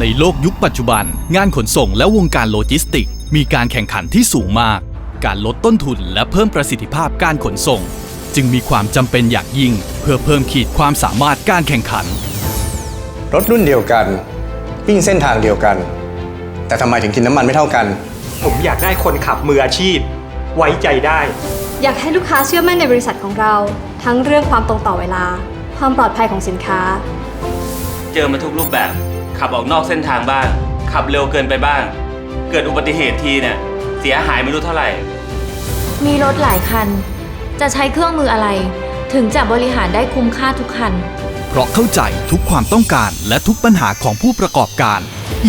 ในโลกยุคปัจจุบัน งานขนส่งและวงการโลจิสติก มีการแข่งขันที่สูงมาก การลดต้นทุนและเพิ่มประสิทธิภาพการขนส่ง จึงมีความจำเป็นอย่างยิ่ง เพื่อเพิ่มขีดความสามารถการแข่งขัน รถรุ่นเดียวกันวิ่งเส้นทางเดียวกัน แต่ทำไมถึงกินน้ำมันไม่เท่ากัน ผมอยากได้คนขับมืออาชีพ ไว้ใจได้ อยากให้ลูกค้าเชื่อมั่นในบริษัทของเรา ทั้งเรื่องความตรงต่อเวลา ความปลอดภัยของสินค้า เจอมาทุกรูปแบบ ขับออกนอกเส้นทางบ้าง ขับเร็วเกินไปบ้าง เกิดอุบัติเหตุทีเนี่ยเสียหายไม่รู้เท่าไหร่ มีรถหลายคัน จะใช้เครื่องมืออะไร ถึงจะบริหารได้คุ้มค่าทุกคัน เพราะเข้าใจทุกความต้องการและทุกปัญหาของผู้ประกอบการ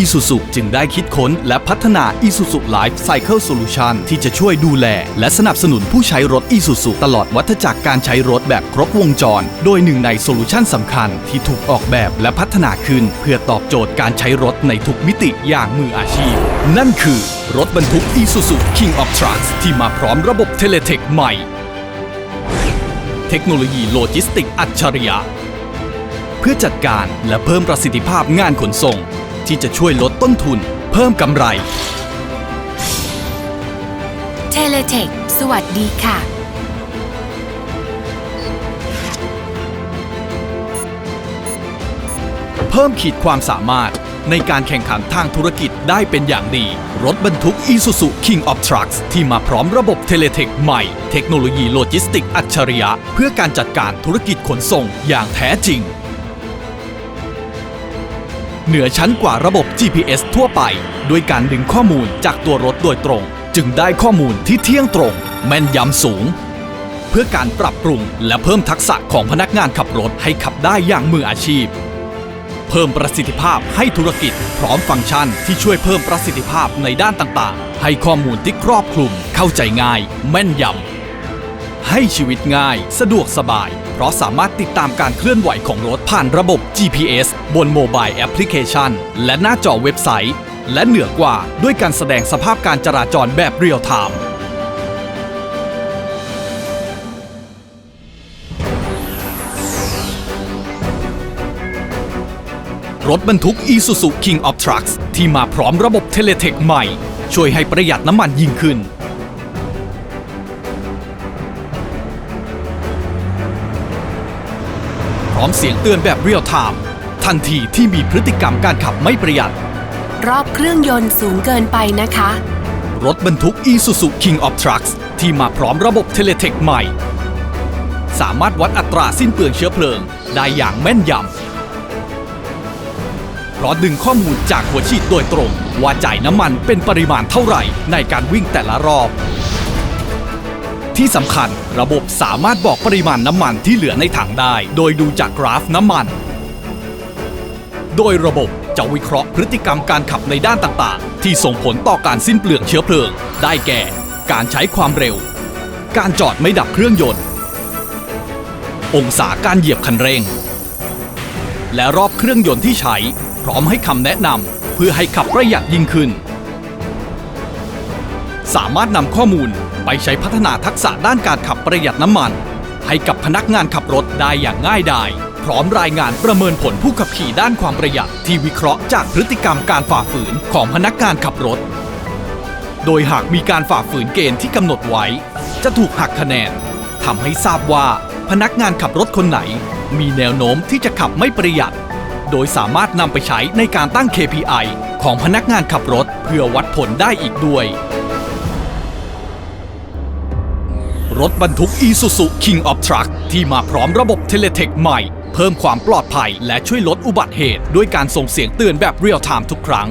Isuzu จึงได้คิดค้นและพัฒนา Isuzu Life Cycle Solution ที่จะช่วยดูแล และสนับสนุนผู้ใช้รถ Isuzu ตลอดวัฏจักรการใช้รถแบบครบวงจร โดยหนึ่งในโซลูชันสำคัญที่ถูกออกแบบและพัฒนาขึ้น เพื่อตอบโจทย์การใช้รถในทุกมิติอย่างมืออาชีพ นั่นคือ รถบรรทุก Isuzu King of Trucks ที่มาพร้อมระบบเทเลเทคใหม่ เทคโนโลยีโลจิสติกอัจฉริยะ พื่อจัดการและเพิ่มประสิทธิภาพงานขนส่ง ที่จะช่วยลดต้นทุน เพิ่มกำไร เทเลเทคสวัสดีค่ะ เพิ่มขีดความสามารถในการแข่งขันทางธุรกิจได้เป็นอย่างดี รถบรรทุก Isuzu King of Trucks ที่มาพร้อมระบบเทเลเทคใหม่ เทคโนโลยีโลจิสติกอัจฉริยะ เพื่อการจัดการธุรกิจขนส่งอย่างแท้จริง เหนือชั้นกว่าระบบ GPS ทั่วไป ด้วยการดึงข้อมูลจากตัวรถโดยตรง จึงได้ข้อมูลที่เที่ยงตรง แม่นยำสูง เพื่อการปรับปรุงและเพิ่มทักษะของพนักงานขับรถให้ขับได้อย่างมืออาชีพ เพิ่มประสิทธิภาพให้ธุรกิจ พร้อมฟังก์ชันที่ช่วยเพิ่มประสิทธิภาพในด้านต่างๆ ให้ข้อมูลที่ครอบคลุมเข้าใจง่าย แม่นยำ ให้ชีวิตง่าย สะดวกสบาย เพราะสามารถติดตามการเคลื่อนไหวของรถผ่านระบบ GPS บนโมบายแอปพลิเคชัน และหน้าจอเว็บไซต์ และเหนือกว่าด้วยการแสดงสภาพการจราจรแบบเรียลไทม์รถบรรทุก Isuzu King of Trucks ที่มาพร้อมระบบเทเลเทคใหม่ ช่วยให้ประหยัดน้ำมันยิ่งขึ้น ร้อมเสียงเตือนแบบเรียลไทม์ทันทีที่มีพฤติกรรมการขับไม่ประหยัด รอบเครื่องยนต์สูงเกินไปนะคะ รถบรรทุก Isuzu King of Trucks ที่มาพร้อมระบบเทเลเทคใหม่ สามารถวัดอัตราสิ้นเปลืองเชื้อเพลิงได้อย่างแม่นยำเพราะดึงข้อมูลจากหัวฉีดโดยตรง ว่าจ่ายน้ำมันเป็นปริมาณเท่าไหร่ในการวิ่งแต่ละรอบ ที่สำคัญ ระบบสามารถบอกปริมาณน้ำมันที่เหลือในถังได้ โดยดูจากกราฟน้ำมัน โดยระบบจะวิเคราะห์พฤติกรรมการขับในด้านต่างๆ ที่ส่งผลต่อการสิ้นเปลืองเชื้อเพลิง ได้แก่ การใช้ความเร็ว การจอดไม่ดับเครื่องยนต์ องศาการเหยียบคันเร่ง และรอบเครื่องยนต์ที่ใช้ พร้อมให้คำแนะนำเพื่อให้ขับประหยัดยิ่งขึ้น สามารถนำข้อมูล ไปใช้พัฒนาทักษะด้านการขับประหยัดน้ำมัน ให้กับพนักงานขับรถได้อย่างง่ายดายพร้อมรายงานประเมินผลผู้ขับขี่ด้านความประหยัดที่วิเคราะห์จากพฤติกรรมการฝ่าฝืนของพนักงานขับรถ โดยหากมีการฝ่าฝืนเกณฑ์ที่กำหนดไว้ จะถูกหักคะแนนทำให้ทราบว่าพนักงานขับรถคนไหน มีแนวโน้มที่จะขับไม่ประหยัด โดยสามารถนำไปใช้ในการตั้ง KPI ของพนักงานขับรถเพื่อวัดผลได้อีกด้วย รถบรรทุก Isuzu King of Truck ที่มาพร้อมระบบเทเลเทคใหม่ เพิ่มความปลอดภัยและช่วยลดอุบัติเหตุ ด้วยการส่งเสียงเตือนแบบเรียลไทม์ทุกครั้ง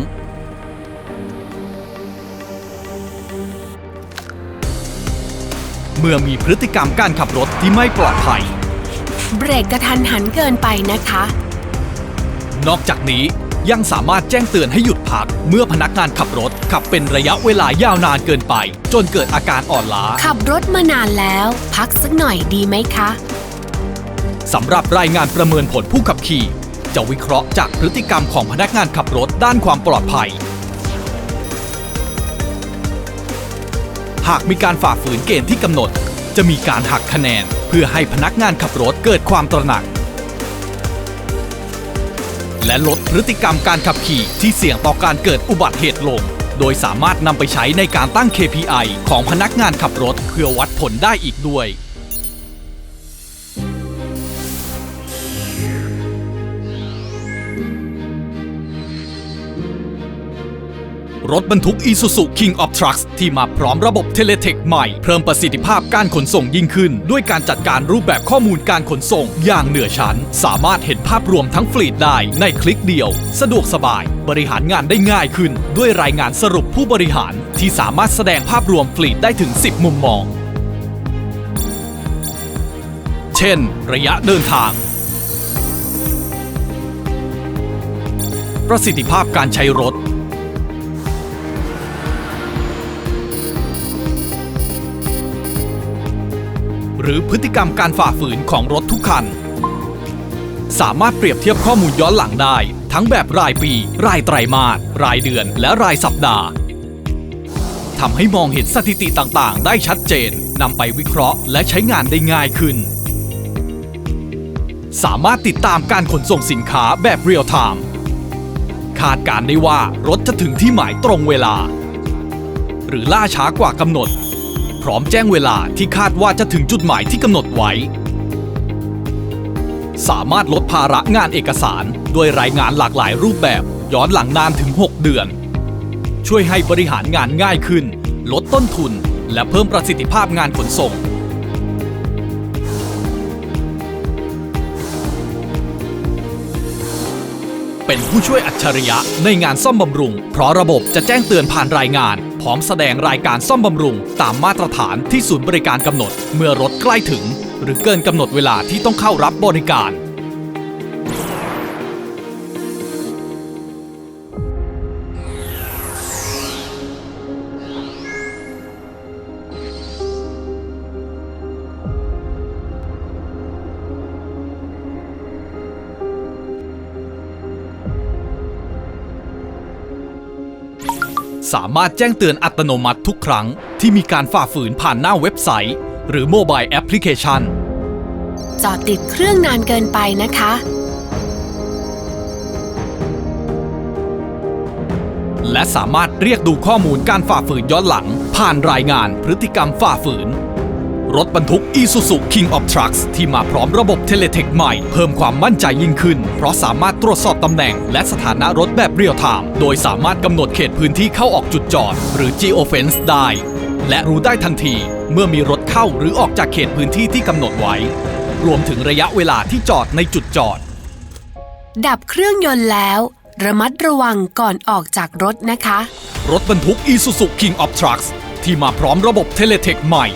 เมื่อมีพฤติกรรมการขับรถที่ไม่ปลอดภัย เบรกกระทันหันเกินไปนะคะ นอกจากนี้ ยังสามารถแจ้งเตือนให้หยุดพัก เมื่อพนักงานขับรถขับเป็นระยะเวลายาวนานเกินไป จนเกิดอาการอ่อนล้า ขับรถมานานแล้ว พักสักหน่อยดีไหมคะ สำหรับรายงานประเมินผลผู้ขับขี่ จะวิเคราะห์จากพฤติกรรมของพนักงานขับรถด้านความปลอดภัย หากมีการฝ่าฝืนเกณฑ์ที่กำหนด จะมีการหักคะแนน เพื่อให้พนักงานขับรถเกิดความตระหนัก และลดพฤติกรรมการขับขี่ที่เสี่ยงต่อการเกิดอุบัติเหตุลง โดยสามารถนำไปใช้ในการตั้ง KPI ของพนักงานขับรถ เพื่อวัดผลได้อีกด้วย รถบรรทุก Isuzu King of Trucks ที่มาพร้อมระบบเทเลเทคใหม่ เพิ่มประสิทธิภาพการขนส่งยิ่งขึ้น ด้วยการจัดการรูปแบบข้อมูลการขนส่ง อย่างเหนือชั้น สามารถเห็นภาพรวมทั้งฟลีดได้ในคลิกเดียว สะดวกสบาย บริหารงานได้ง่ายขึ้น ด้วยรายงานสรุปผู้บริหาร ที่สามารถแสดงภาพรวมฟลีดได้ถึง 10 มุมมอง เช่น ระยะเดินทางประสิทธิภาพการใช้รถ หรือพฤติกรรมการฝ่าฝืนของรถทุกคัน สามารถเปรียบเทียบข้อมูลย้อนหลังได้ ทั้งแบบรายปี รายไตรมาส รายเดือน และรายสัปดาห์ทำให้มองเห็นสถิติต่างๆ ได้ชัดเจนนำไปวิเคราะห์และใช้งานได้ง่ายขึ้น สามารถติดตามการขนส่งสินค้าแบบเรียลไทม์คาดการณ์ได้ว่ารถจะถึงที่หมายตรงเวลา หรือล่าช้ากว่ากำหนด พร้อมแจ้งเวลาที่คาดว่าจะถึงจุดหมายที่กำหนดไว้ สามารถลดภาระงานเอกสาร ด้วยรายงานหลากหลายรูปแบบย้อนหลังนานถึง 6 เดือน ช่วยให้บริหารงานง่ายขึ้น ลดต้นทุน และเพิ่มประสิทธิภาพงานขนส่งเป็นผู้ช่วยอัจฉริยะในงานซ่อมบำรุง เพราะระบบจะแจ้งเตือนผ่านรายงาน พร้อมแสดงรายการซ่อมบำรุง ตามมาตรฐานที่ศูนย์บริการกำหนด เมื่อรถใกล้ถึง หรือเกินกำหนดเวลาที่ต้องเข้ารับบริการ สามารถแจ้งเตือนอัตโนมัติทุกครั้ง ที่มีการฝ่าฝืนผ่านหน้าเว็บไซต์ หรือโมบายแอปพลิเคชัน จอดติดเครื่องนานเกินไปนะคะ และสามารถเรียกดูข้อมูลการฝ่าฝืนย้อนหลัง ผ่านรายงานพฤติกรรมฝ่าฝืน รถบรรทุก Isuzu King of Trucks ที่มาพร้อมระบบเทเลเทคใหม่ เพิ่มความมั่นใจยิ่งขึ้น เพราะสามารถตรวจสอบตำแหน่ง และสถานะรถแบบเรียลไทม์โดยสามารถกำหนดเขตพื้นที่เข้าออกจุดจอด หรือ Geofence ได้ และรู้ได้ทันที เมื่อมีรถเข้าหรือออกจากเขตพื้นที่ที่กำหนดไว้ รวมถึงระยะเวลาที่จอดในจุดจอด ดับเครื่องยนต์แล้ว ระมัดระวังก่อนออกจากรถนะคะ รถบรรทุก Isuzu King of Trucks ที่มาพร้อมระบบเทเลเทคใหม่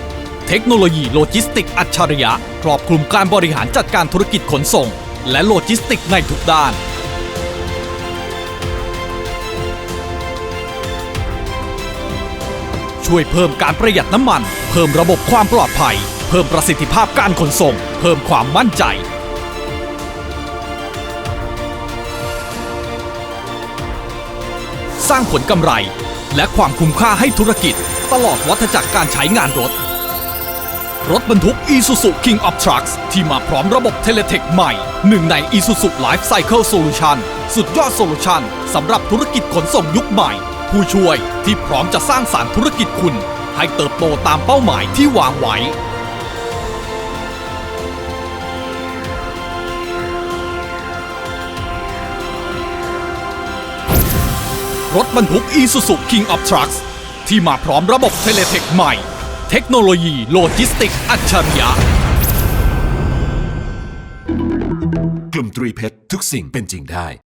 เทคโนโลยีโลจิสติกอัจฉริยะ ครอบคลุมการบริหารจัดการธุรกิจขนส่ง และโลจิสติกในทุกด้านช่วยเพิ่มการประหยัดน้ำมัน เพิ่มระบบความปลอดภัย เพิ่มประสิทธิภาพการขนส่ง เพิ่มความมั่นใจ สร้างผลกำไร และความคุ้มค่าให้ธุรกิจ ตลอดวัฏจักรการใช้งานรถ รถบรรทุก Isuzu King of Trucks ที่มาพร้อมระบบเทเลเทคใหม่ หนึ่งใน Isuzu Life Cycle Solution สุดยอดโซลูชันสำหรับธุรกิจขนส่งยุคใหม่ ผู้ช่วยที่พร้อมจะสร้างสารรค์ธุรกิจคุณ ให้เติบโตตามเป้าหมายที่วางไว้ รถบรรทุก Isuzu King of Trucks ที่มาพร้อมระบบเทเลเทคใหม่ เทคโนโลยีโลจิสติกอัจฉริยะ กลุ่มตรีเพชรทุกสิ่งเป็นจริงได้